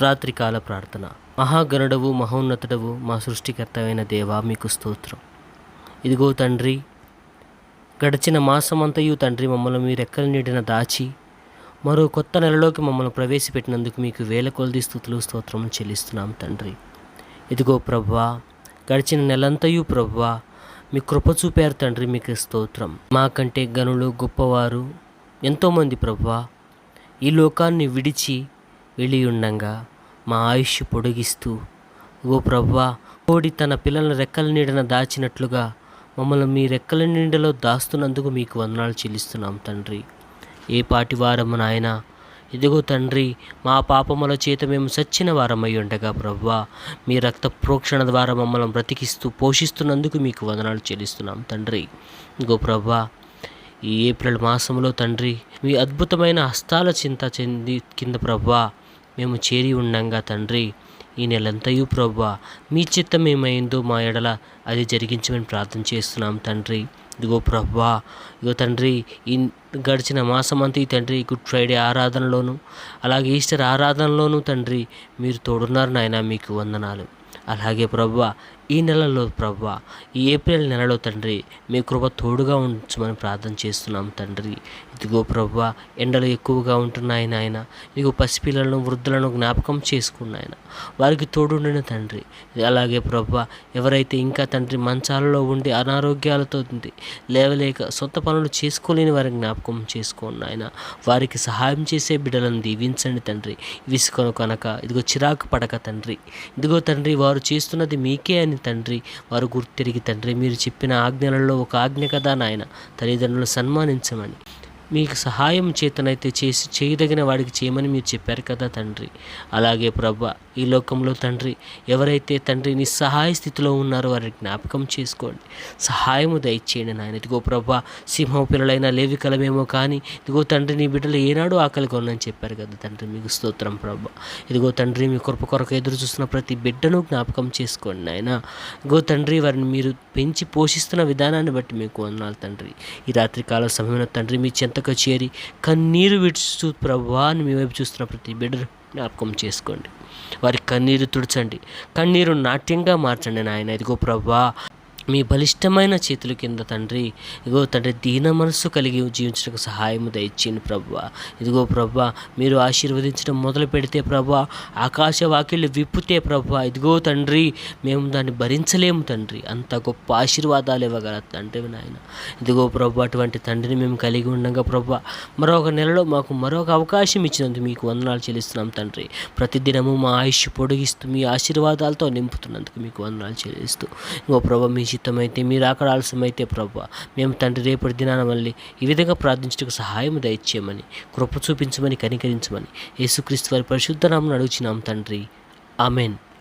రాత్రికాల ప్రార్థన. మహాగణుడవు మహోన్నతుడవు మా సృష్టికర్తవైన దేవా మీకు స్తోత్రం. ఇదిగో తండ్రి గడిచిన మాసమంతయు తండ్రి మమ్మల్ని మీ రెక్కల నీడిన దాచి మరో కొత్త నెలలోకి మమ్మల్ని ప్రవేశపెట్టినందుకు మీకు వేల కొలది స్థుతులు స్తోత్రం చెల్లిస్తున్నాం తండ్రి. ఇదిగో ప్రభ్వా గడిచిన నెలంతయు ప్రభ్వా మీ కృప చూపారు తండ్రి మీకు స్తోత్రం. మాకంటే గనులు గొప్పవారు ఎంతోమంది ప్రభ్వా ఈ లోకాన్ని విడిచి వెళ్ళియుండగా మా ఆయుష్ పొడిగిస్తూ ఓ ప్రవ్వా కోడి తన పిల్లల రెక్కల నీడన దాచినట్లుగా మమ్మల్ని మీ రెక్కల నీడలో దాస్తున్నందుకు మీకు వందనాలు చెల్లిస్తున్నాం తండ్రి. ఏ పాటి వారము నాయన? ఇదిగో తండ్రి మా పాపముల చేత మేము సచ్చిన వారమై ఉండగా ప్రవ్వా మీ రక్త ప్రోక్షణ ద్వారా మమ్మల్ని బ్రతికిస్తూ పోషిస్తున్నందుకు మీకు వందనాలు చెల్లిస్తున్నాం తండ్రి. ఇదిగో ప్రవ్వా ఈ ఏప్రిల్ మాసంలో తండ్రి మీ అద్భుతమైన హస్తాల చింత చెంది కింద ప్రవ్వా మేము చేరి ఉండంగా తండ్రి. ఈ నెలంతయు ప్రభా మీ చిత్తం ఏమైందో మా ఎడల అది జరిగించమని ప్రార్థన చేస్తున్నాం తండ్రి. ఇదిగో ప్రభా ఇదిగో తండ్రి ఈ గడిచిన మాసమంతా ఈ తండ్రి గుడ్ ఫ్రైడే ఆరాధనలోను అలాగే ఈస్టర్ ఆరాధనలోను తండ్రి మీరు తోడున్నారు నాయన మీకు వందనాలు. అలాగే ప్రభా ఈ నెలలో ప్రభు ఈ ఏప్రిల్ నెలలో తండ్రి మీ కృప తోడుగా ఉంచమని ప్రార్థన చేస్తున్నాం తండ్రి. ఇదిగో ప్రభు ఎండలు ఎక్కువగా ఉంటున్నాయి నాయన. ఇదిగో పసిపిల్లలను వృద్ధులను జ్ఞాపకం చేసుకున్నాయన వారికి తోడుండిన తండ్రి. అలాగే ప్రభు ఎవరైతే ఇంకా తండ్రి మంచాలలో ఉండి అనారోగ్యాలతో లేవలేక సొంత పనులు చేసుకోలేని వారికి జ్ఞాపకం చేసుకోండి ఆయన వారికి సహాయం చేసే బిడ్డలను దీవించండి తండ్రి. విసుకొను కనుక ఇదిగో చిరాకు పడక తండ్రి. ఇదిగో తండ్రి వారు చేస్తున్నది మీకే అని తండ్రి వారు గుర్తిరిగి తండ్రి మీరు చెప్పిన ఆజ్ఞలలో ఒక ఆజ్ఞ కదా నాయన? తల్లిదండ్రులు సన్మానించమని. మీకు సహాయం చేతనైతే చేసి చేయదగిన వాడికి చేయమని మీరు చెప్పారు కదా తండ్రి. అలాగే ప్రభ ఈ లోకంలో తండ్రి ఎవరైతే తండ్రి నిస్సహాయ స్థితిలో ఉన్నారో వారిని జ్ఞాపకం చేసుకోండి. సహాయము దయచేయండి నాయన. ఇదిగో ప్రభా సింహం పిల్లలైన లేవికలమేమో కానీ ఇదిగో తండ్రి నీ బిడ్డలు ఏనాడు ఆకలిగా కొనని చెప్పారు కదా తండ్రి. మీకు స్తోత్రం ప్రభ. ఇదిగో తండ్రి మీ కృప కొరకు ఎదురు చూస్తున్న ప్రతి బిడ్డను జ్ఞాపకం చేసుకోండి నాయన. ఇదిగో తండ్రి వారిని మీరు పెంచి పోషిస్తున్న విధానాన్ని బట్టి మీకు వందనాలు తండ్రి. ఈ రాత్రికాల సమయంలో తండ్రి మీ చెంత చెంతకు చేరి కన్నీరు విడుస్తూ ప్రభా అని మీ వైపు చూస్తున్న ప్రతి బిడ్డను జ్ఞాపకం చేసుకోండి. వారి కన్నీరు తుడచండి. కన్నీరు నాట్యంగా మార్చండి నాయన. ఇదిగో ప్రభా మీ బలిష్టమైన చేతుల కింద తండ్రి ఇదిగో తండ్రి దీన మనస్సు కలిగి జీవించడానికి సహాయం దయచేయండి ప్రభా ఇదిగో ప్రభా మీరు ఆశీర్వదించడం మొదలు పెడితే ప్రభా ఆకాశ వాకిళ్ళు విప్పితే ప్రభా ఇదిగో తండ్రి మేము దాన్ని భరించలేము తండ్రి. అంత గొప్ప ఆశీర్వాదాలు ఇవ్వగల తండ్రి నాయన. ఇదిగో ప్రభా అటువంటి తండ్రిని మేము కలిగి ఉండగా ప్రభా మరొక నెలలో మాకు మరొక అవకాశం ఇచ్చినందుకు మీకు వందనాలు చెల్లిస్తున్నాం తండ్రి. ప్రతిదినము మా ఆయుష్ పొడిగిస్తూ మీ ఆశీర్వాదాలతో నింపుతున్నందుకు మీకు వందనాలు చెల్లిస్తూ. ఇంకో ప్రభా మీ చిత్తమైతే మీరు అక్కడ ఆలస్యమైతే ప్రభా మేము తండ్రి రేపటి దినాన మళ్ళీ ఈ విధంగా ప్రార్థించడానికి సహాయం దయచేయమని కృప చూపించమని కనికరించమని. యేసుక్రీస్తు వారి పరిశుద్ధ నామను అడుగుచినాం తండ్రి. ఆమెన్.